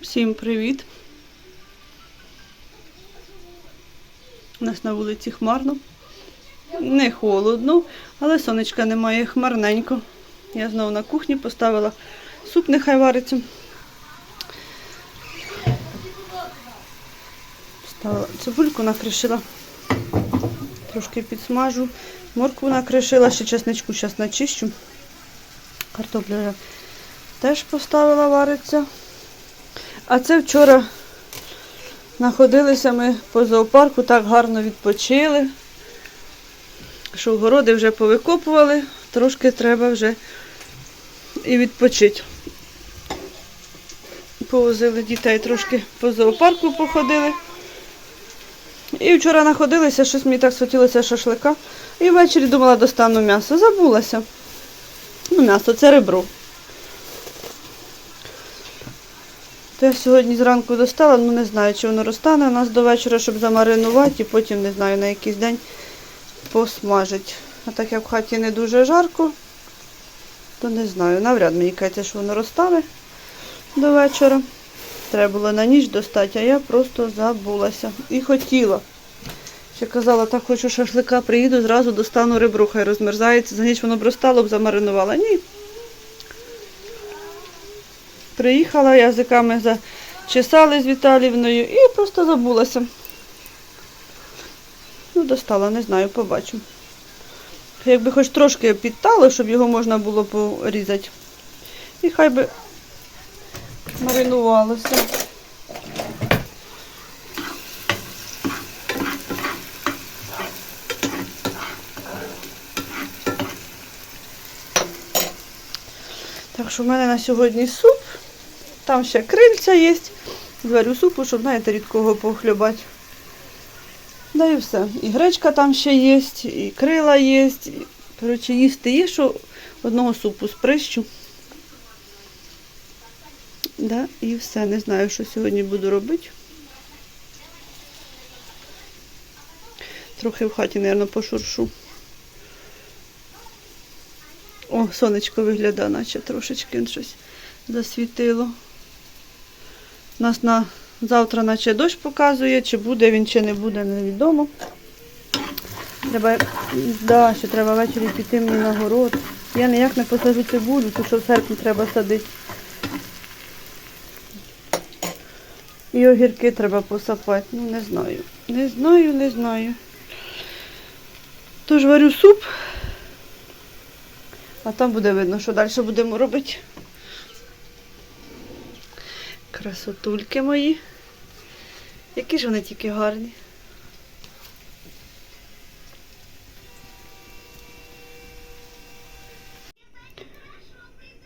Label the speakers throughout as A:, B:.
A: Всім привіт! У нас на вулиці хмарно. Не холодно, але сонечка немає хмарненько. Я знову на кухні поставила суп, нехай вариться. Ставила цибульку, накришила. Трошки підсмажу. Моркву накришила, ще чесничку зараз начищу. Вже теж поставила вариться. А це вчора знаходилися ми по зоопарку, так гарно відпочили, що городи вже повикопували, трошки треба вже і відпочити. Повозили дітей трошки по зоопарку походили. І вчора знаходилися, щось мені так схотілося шашлика. І ввечері думала, достану м'ясо. Забулася. Ну, м'ясо це ребро. То я сьогодні зранку достала, ну не знаю, чи воно розтане у нас до вечора, щоб замаринувати, і потім, не знаю, на якийсь день посмажити. А так як в хаті не дуже жарко, то не знаю. Навряд мені кажеться, що воно розтане до вечора. Треба було на ніч достати, а я просто забулася. І хотіла. Ще казала, так хочу шашлика, приїду, зразу достану ребро, хай розмерзається. За ніч воно б розтало б замаринувала. Ні, Приїхала, язиками зачесали з Віталівною і просто забулася. Ну, достала, не знаю, побачу. Якби хоч трошки підтало, щоб його можна було порізати. І хай би маринувалося. Так що в мене на сьогодні суп. Там ще крильця є. Зварю супу, щоб, знаєте, рідкого похлюбати. Да і все. І гречка там ще є, і крила є. Коротше, їсти є, що одного супу сприщу. Да, і все. Не знаю, що сьогодні буду робити. Трохи в хаті, мабуть, пошуршу. О, сонечко виглядає, наче трошечки щось засвітило. У нас на завтра наче дощ показує, чи буде він, чи не буде, невідомо. Треба, да, ще треба ввечері піти мені на город. Я ніяк не посаджу цибулю, тому що в серпні треба садити. І огірки треба посапати. Ну, не знаю. Не знаю, не знаю. Тож варю суп, а там буде видно, що далі будемо робити. Красотульки мої. Які ж вони тільки гарні.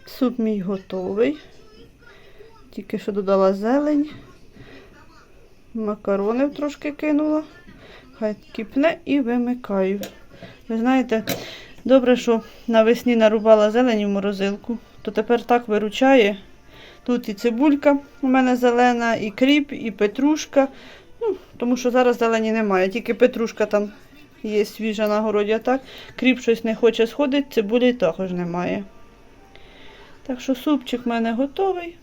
A: Суп мій готовий. Тільки що додала зелень. Макарони трошки кинула. Хай кипне і вимикаю. Ви знаєте, добре, що навесні нарубала зелень в морозилку, то тепер так виручає. Тут і цибулька у мене зелена, і кріп, і петрушка. Ну, тому що зараз зелені немає, тільки петрушка там є свіжа на городі, а так. Кріп щось не хоче сходити, цибулі також немає. Так що супчик в мене готовий.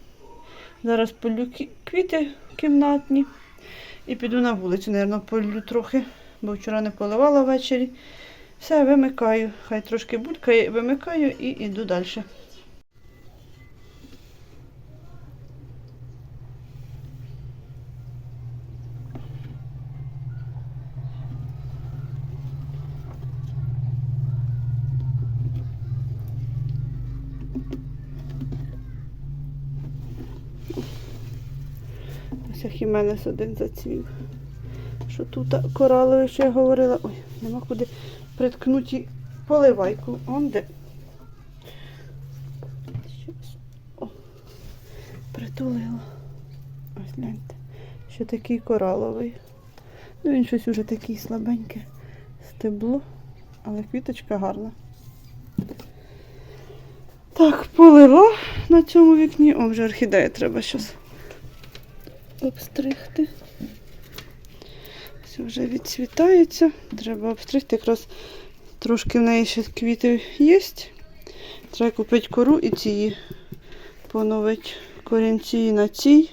A: Зараз полю квіти кімнатні. І піду на вулицю, мабуть, полю трохи, бо вчора не поливала ввечері. Все, вимикаю. Хай трошки булькає, вимикаю і йду далі. Ось хіменес один зацвів. Що тут кораловий, що я говорила. Ой, нема куди приткнути поливайку. Он де. Щас. О, притулила. Ось гляньте. Що такий кораловий. Ну він щось уже такий слабеньке стебло, але квіточка гарна. Так, полила на цьому вікні. О, вже орхідея треба щось обстригти. Все вже відцвітається. Треба обстригти. Якраз трошки в неї ще квіти є. Треба купити кору і ці поновити корінці і на цій.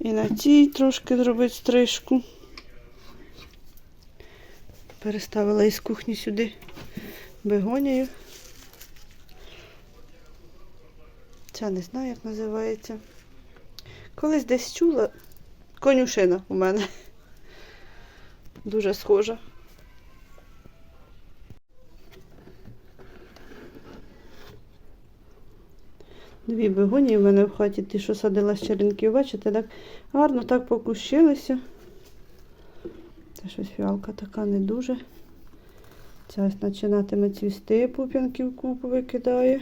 A: І на цій трошки зробити стрижку. Переставила із кухні сюди бегонію. Ця не знаю, як називається. Колись десь чула конюшина у мене. Дуже схожа. Дві бегонії в мене в хаті, ті, що садила з черенків, бачите, так гарно так покущилися. Це щось фіалка така не дуже. Ця починатиме цвісти, пуп'янків купу викидає.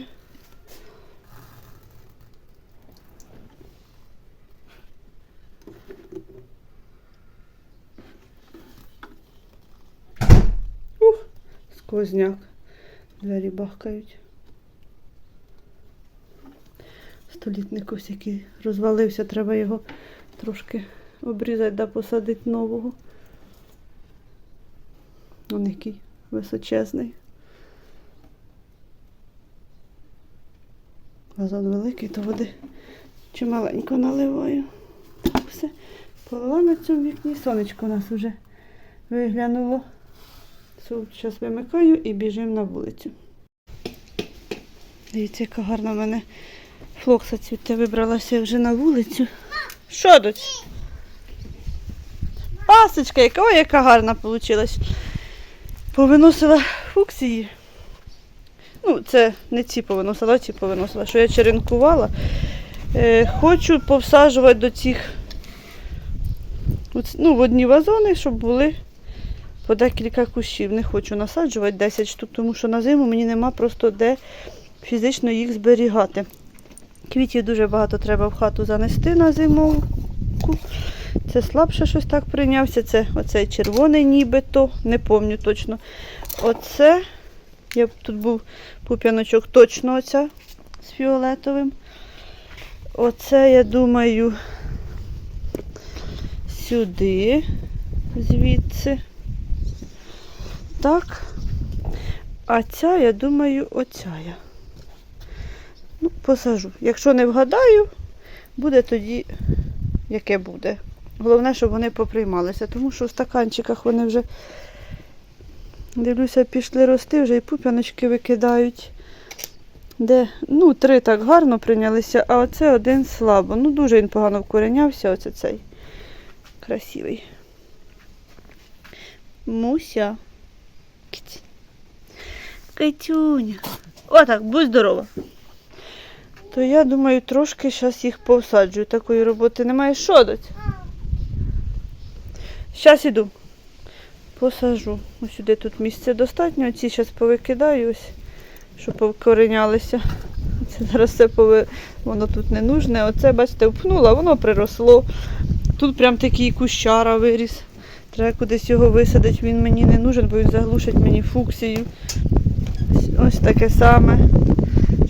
A: Сквозняк. Двері бахкають. Столітник ось який розвалився, треба його трошки обрізати да посадити нового. Он який височезний. Вазон великий, то води чималенько наливаю. Все. Полила на цьому вікні. Сонечко у нас вже виглянуло. Зараз вимикаю і біжимо на вулицю. Дивіться, яка гарна в мене флокса цвіте. Вибралася вже на вулицю. Що тут? Пасочка, яка, ой, яка гарна вийшла. Повиносила фуксії. Ну, це не ці повиносила, а ці повиносила, що я черенкувала. Е, хочу повсаджувати до цих ну, в одні вазони, щоб були по декілька кущів. Не хочу насаджувати 10 штук, тому що на зиму мені нема просто де фізично їх зберігати. Квітів дуже багато треба в хату занести на зимовку. Це слабше щось так прийнявся. Це оцей червоний нібито, не пам'ятаю точно. Оце, я тут був пуп'яночок, точно оця з фіолетовим. Оце, я думаю, сюди, звідси. Так. А ця, я думаю, оця я. Ну, посажу. Якщо не вгадаю, буде тоді, яке буде. Головне, щоб вони поприймалися, тому що в стаканчиках вони вже, дивлюся, пішли рости, вже і пуп'яночки викидають. Де, ну, три так гарно прийнялися, а оце один слабо. Ну, дуже він погано вкоренявся, оце цей красивий. Муся. Киць. Китюня. Отак, будь здорова. То я думаю, трошки зараз їх повсаджую. Такої роботи немає. Що дать? Зараз іду. Посажу. Ось сюди тут місця достатньо. Ці зараз повикидаю, ось, щоб повкоренялися. Це зараз все пови... воно тут не нужне. Оце, бачите, впнула, воно приросло. Тут прям такий кущара виріс. Треба кудись його висадити, він мені не нужен, бо він заглушить мені фуксію. Ось- таке саме.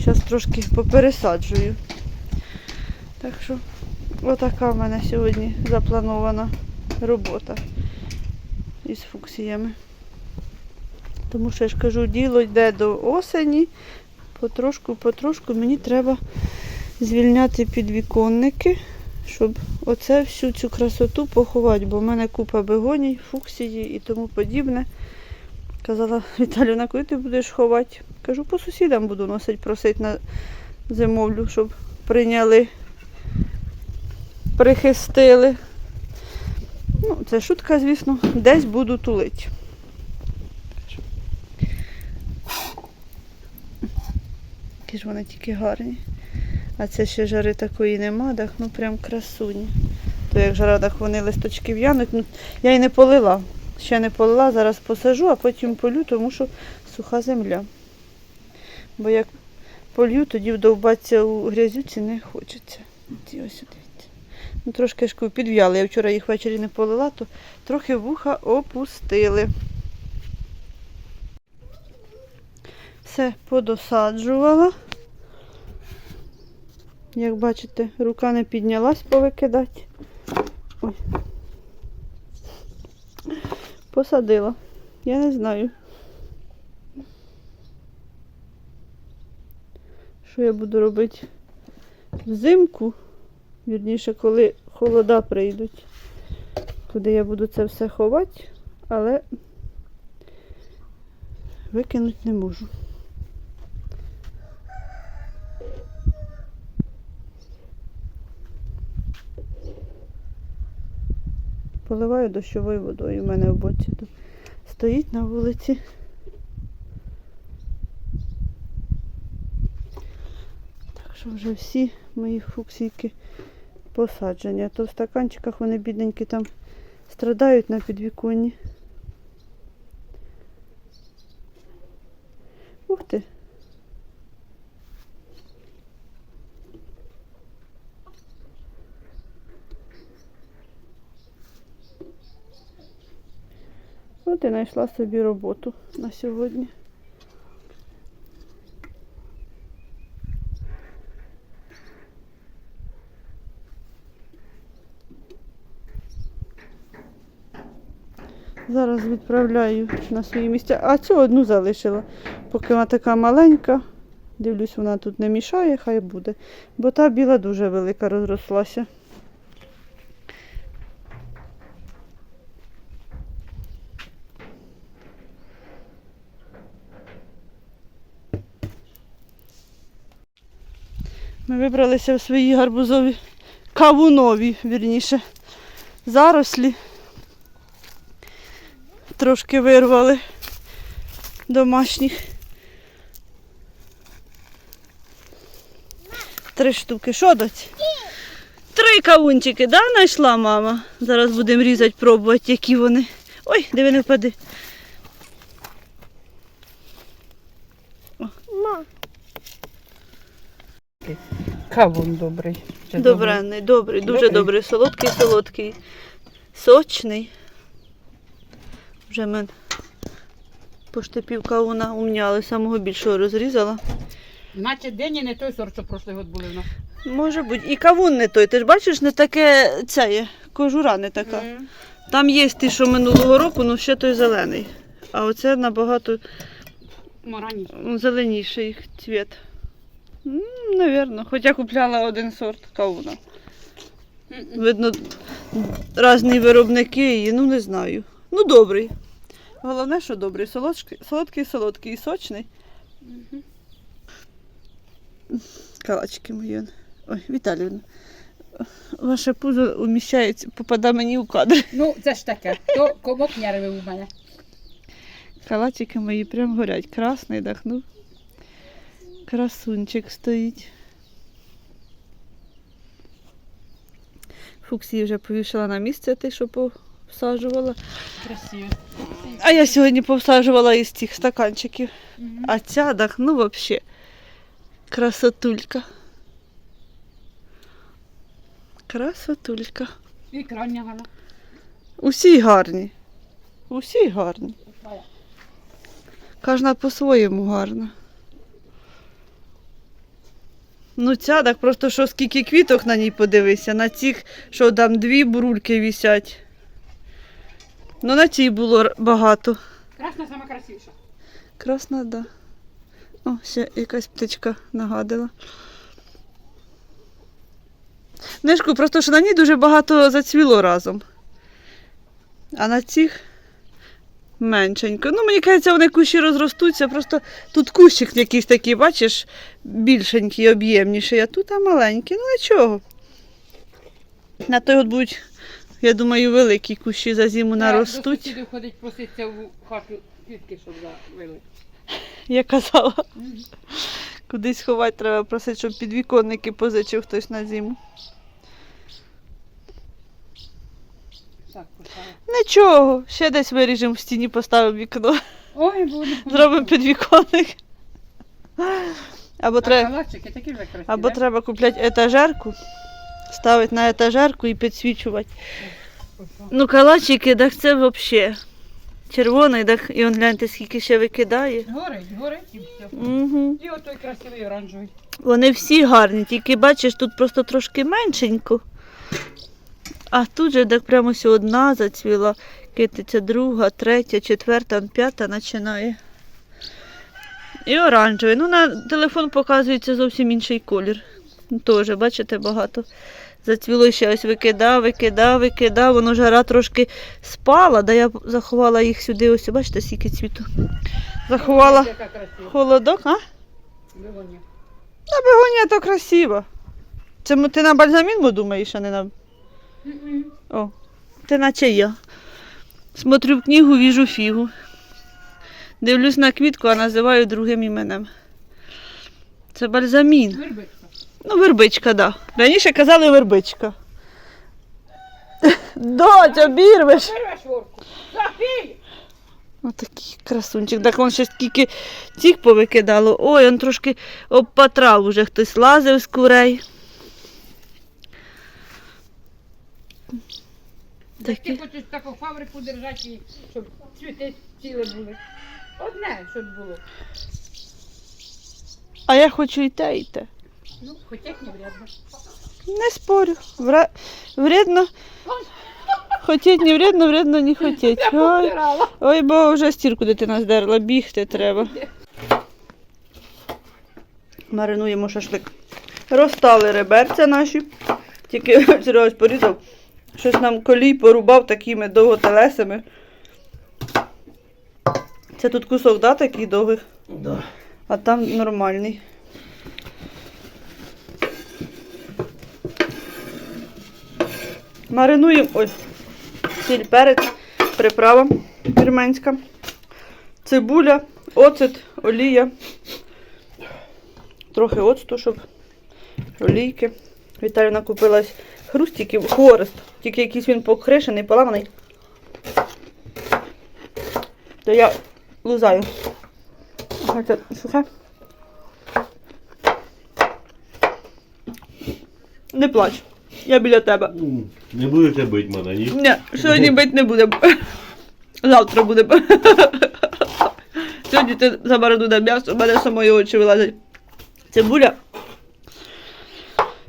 A: Зараз трошки попересаджую. Так що, отака в мене сьогодні запланована робота із фуксіями. Тому що я ж кажу, діло йде до осені. Потрошку, потрошку мені треба звільняти підвіконники, щоб оце всю цю красоту поховати, бо в мене купа бегоній, фуксії і тому подібне. Казала Віталіна, коли ти будеш ховати? Кажу, по сусідам буду носити, просити на зимовлю, щоб прийняли, прихистили. Ну, це шутка, звісно, десь буду тулити. Які ж вони тільки гарні. А це ще жари такої нема, так ну прям красуні. То як жара, так вони листочки в'януть. Ну, я й не полила. Ще не полила, зараз посажу, а потім полю, тому що суха земля. Бо як полью, тоді вдовбатися у грязюці не хочеться. Ці ось дивіться. Ну, трошки ж підв'яли. Я вчора їх ввечері не полила, то трохи вуха опустили. Все подосаджувала. Як бачите, рука не піднялась повикидати. Ой. Посадила. Я не знаю. Що я буду робити взимку? Вірніше, коли холода прийдуть, куди я буду це все ховати, але викинути не можу. Поливаю дощовою водою. У мене в боці тут стоїть на вулиці. Так що вже всі мої фуксійки посаджені. А то в стаканчиках вони бідненькі там страдають на підвіконні. Ух ти. От знайшла собі роботу на сьогодні. Зараз відправляю на свої місця. А цю одну залишила. Поки вона така маленька. Дивлюсь, вона тут не мішає, хай буде. Бо та біла дуже велика розрослася. Ми вибралися в свої гарбузові кавунові, вірніше, зарослі. Трошки вирвали домашніх. Три штуки. Що дать? Три кавунчики, да, знайшла мама? Зараз будемо різати, пробувати, які вони. Ой, диви не впади.
B: Кавун добрий. Це
A: Добренний, добрий, дуже
B: Добрий.
A: добрий, солодкий, солодкий, сочний. Вже ми пошти пів кавуна умняли, самого більшого розрізала.
B: Наче день і не той сорт, що прошлий год були в нас.
A: Може бути. І кавун не той. Ти ж бачиш, не таке це є, кожура не така. Там є ті, що минулого року, але ще той зелений. А оце набагато
B: Марані.
A: зеленіший цвіт. М, Навірно, хоча купляла один сорт кавуна. Видно, різні виробники її, ну не знаю. Ну добрий. Головне, що добрий. Солодкий, солодкий, солодкий і сочний. Калачки мої. Ой, Віталіївна. Ваше пузо уміщається, попадає мені у кадр.
B: Ну, це ж таке. То комок нерви у мене.
A: Калачики мої прям горять. Красний дахнув. Красунчик стоїть. Фуксії вже повішала на місце, ти що посаджувала.
B: Красиво.
A: А я сьогодні повсаджувала із цих стаканчиків. А ця дах, ну взагалі. Красотулька. Красотулька.
B: І крання гала.
A: Усі гарні. Усі гарні. Кожна по-своєму гарна. Ну, ця так просто що скільки квіток на ній подивися, на цих, що там дві бурульки вісять. Ну, на цій було багато.
B: Красна сама красивіша.
A: Красна, да. О, ще якась птичка нагадила. Нишку, просто що на ній дуже багато зацвіло разом. А на цих меншенько. Ну, мені кажеться, вони кущі розростуться, просто тут кущик якийсь такий, бачиш, більшенький, об'ємніший, а тут а маленький. Ну нічого. На той от будуть, я думаю, великі кущі за зиму наростуть.
B: сусідів ходить проситься в хату квітки, щоб завели.
A: Я казала. Кудись ховати треба просити, щоб підвіконники позичив хтось на зиму.
B: Так.
A: Нічого, ще десь виріжемо в стіні, поставимо вікно.
B: Ой, буде.
A: Зробимо підвіконник. Або,
B: А
A: треба,
B: калачики такі вже красиві.
A: або треба купляти етажерку, ставити на етажерку і підсвічувати. Ну, калачики, так це взагалі. Червоний, так і он гляньте, скільки ще викидає.
B: Горить, горить і все.
A: Угу.
B: І отой красивий оранжевий.
A: Вони всі гарні, тільки бачиш, тут просто трошки меншенько. А тут же так прямо ось одна зацвіла, китиця друга, третя, четверта, п'ята починає. І оранжевий. Ну, на телефон показується зовсім інший колір. Теж, бачите, багато. Зацвіло ще ось викидав, викидав, викидав. Воно жара трошки спала, да я заховала їх сюди. Ось, бачите, скільки цвіту. Заховала холодок, а?
B: Бігоня.
A: На бегонія то красиво. Це ти на бальзамін думаєш, а не на. О, ти наче я. Смотрю в книгу, віжу фігу. Дивлюсь на квітку, а називаю другим іменем. Це бальзамін.
B: Вербичка.
A: Ну, вербичка, так. Да. Раніше казали вербичка. Доть, обірвеш. Отакий красунчик. Так он ще скільки цих повикидало. Ой, он трошки обпатрав уже хтось лазив з курей.
B: Так ти хочеш таку фабрику держати, щоб цвіти ціле були. Одне, щоб було.
A: А я хочу і те, і те.
B: Ну, хоч як не врядно.
A: Не спорю. Вре... Вредно. Хотіть не вредно, вредно не хотіть. Ой, ой, бо вже стірку дитина здерла, бігти треба. Маринуємо шашлик. Розстали реберця наші. Тільки Серега порізав. Щось нам колій порубав такими довготелесами. Це тут кусок, да, такий довгих?
C: Да.
A: А там нормальний. Маринуємо. Ой. Сіль, перець, приправа вірменська, цибуля, оцет, олія. Трохи оцту, щоб олійки. Віталіна купилась хрустиків, хворост. Тільки якийсь він покришений, поламаний. То я лузаю. Ага, це сухе. Не плач. Я біля тебе.
C: Не будете бити мене, ні?
A: Ні, сьогодні бить не буде. Завтра буде. Сьогодні ти замаринує м'ясо, в мене самої очі вилазять. Цибуля.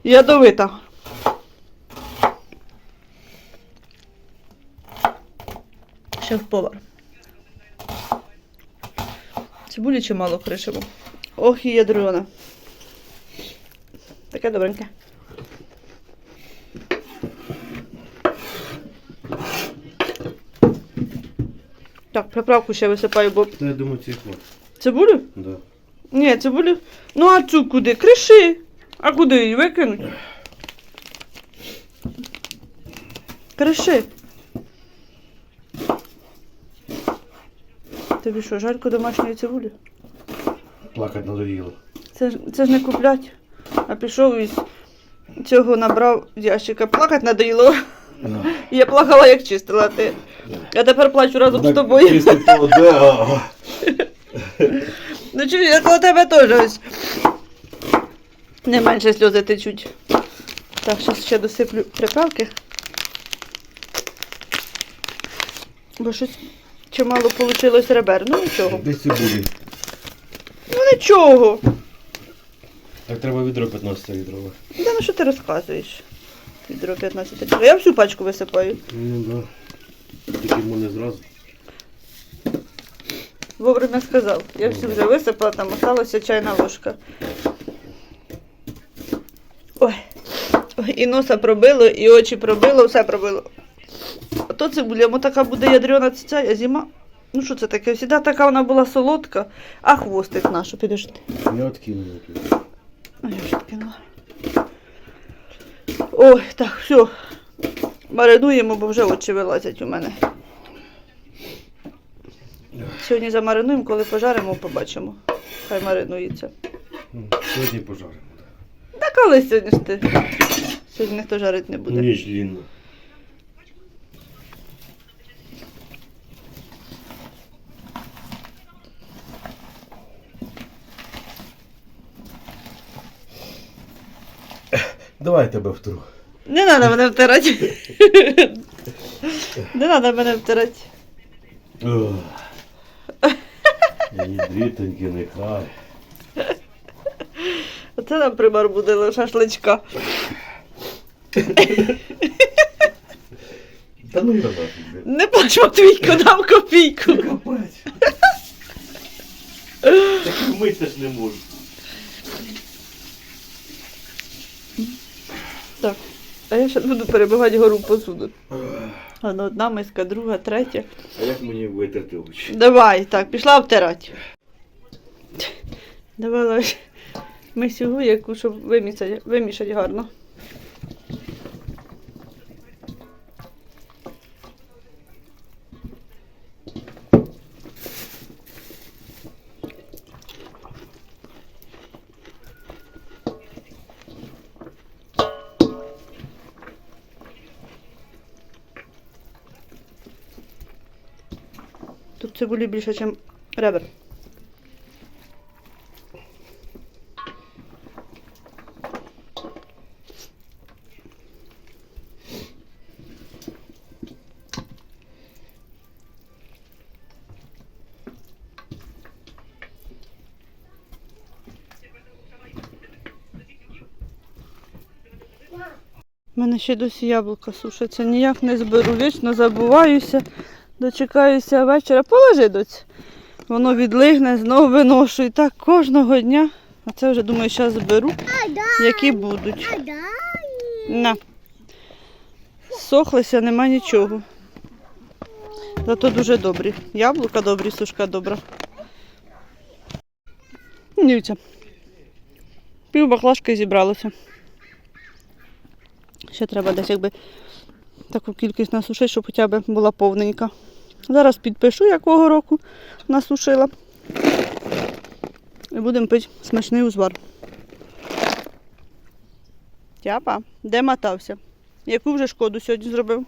A: Ядовита. Шеф-повар. Цибулі чимало кришимо. Ох і ядрена. Таке добреньке. Так, приправку ще висипаю, бо
C: Та я думаю, ці хватить.
A: цибулю?
C: Да.
A: Ні, цибулю. Ну а цю куди? Криши. А куди її викинуть? Криши. Тобі що, жарко домашньої цибулі?
C: Плакать надоїло.
A: Це, ж- це ж не куплять. А пішов із цього набрав ящика. Плакать надоїло.
C: Да.
A: Я плакала, як чистила ти. Я тепер плачу разом з тобою.
C: чисто то,
A: Ну чую, я коло тебе теж ось. Не менше сльози течуть. Так, зараз ще досиплю приправки. Бо щось чимало вийшло ребер. Ну нічого.
C: Десь цибулі.
A: Ну нічого.
C: Так треба відро 15 відро.
A: Да ну що ти розказуєш? Відро 15 літрів. Я всю пачку висипаю.
C: Ну да. Тільки йому не зразу.
A: Вовремя сказав. Я всю вже висипала, там осталася чайна ложка. Ой. Ой, і носа пробило, і очі пробило, все пробило. То цибуля, йому така буде ядрена ця, а зима. Ну що це таке? Всіда така вона була солодка, а хвостик наш, підожди.
C: Я откинув тут.
A: А я ж кинула. Ой, так, все. Маринуємо, бо вже очі вилазять у мене. Сьогодні замаринуємо, коли пожаримо, побачимо. Хай маринується.
C: Сьогодні пожаримо.
A: Та коли сьогодні ж ти? Сьогодні ніхто жарити не буде.
C: Ніч длинна. Давай я тебе втру.
A: Не треба мене втирати. Не треба мене втирати.
C: Дрітоньки, нехай.
A: Оце нам примар буде шашличка.
C: Та ну я нафіг.
A: Не плач, Матвійко, дам копійку.
C: Так мити ж не можу.
A: А я ще буду перебивати гору посуду. Ладно, одна миска, друга, третя.
C: А як мені витерти очі?
A: Давай, так, пішла обтирати. Давай, ми мисюгу, яку, щоб вимішати, вимішати гарно. Тут цибулі більше, ніж ребер. У мене ще досі яблука сушаться, ніяк не зберу. Вічно забуваюся, дочекаюся вечора. Положи доць. Воно відлигне, знову виношу. І так кожного дня. А це вже думаю, зараз зберу, які будуть. На. Сохлися, нема нічого. Зато дуже добрі. Яблука добрі, сушка добра. Дивіться. Пів баклажки зібралося. Ще треба десь якби таку кількість насушити, щоб хоча б була повненька. Зараз підпишу, якого року насушила. І будемо пити смачний узвар. Тяпа, де мотався? Яку вже шкоду сьогодні зробив?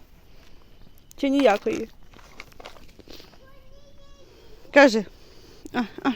A: Чи ніякої? Каже. А, а,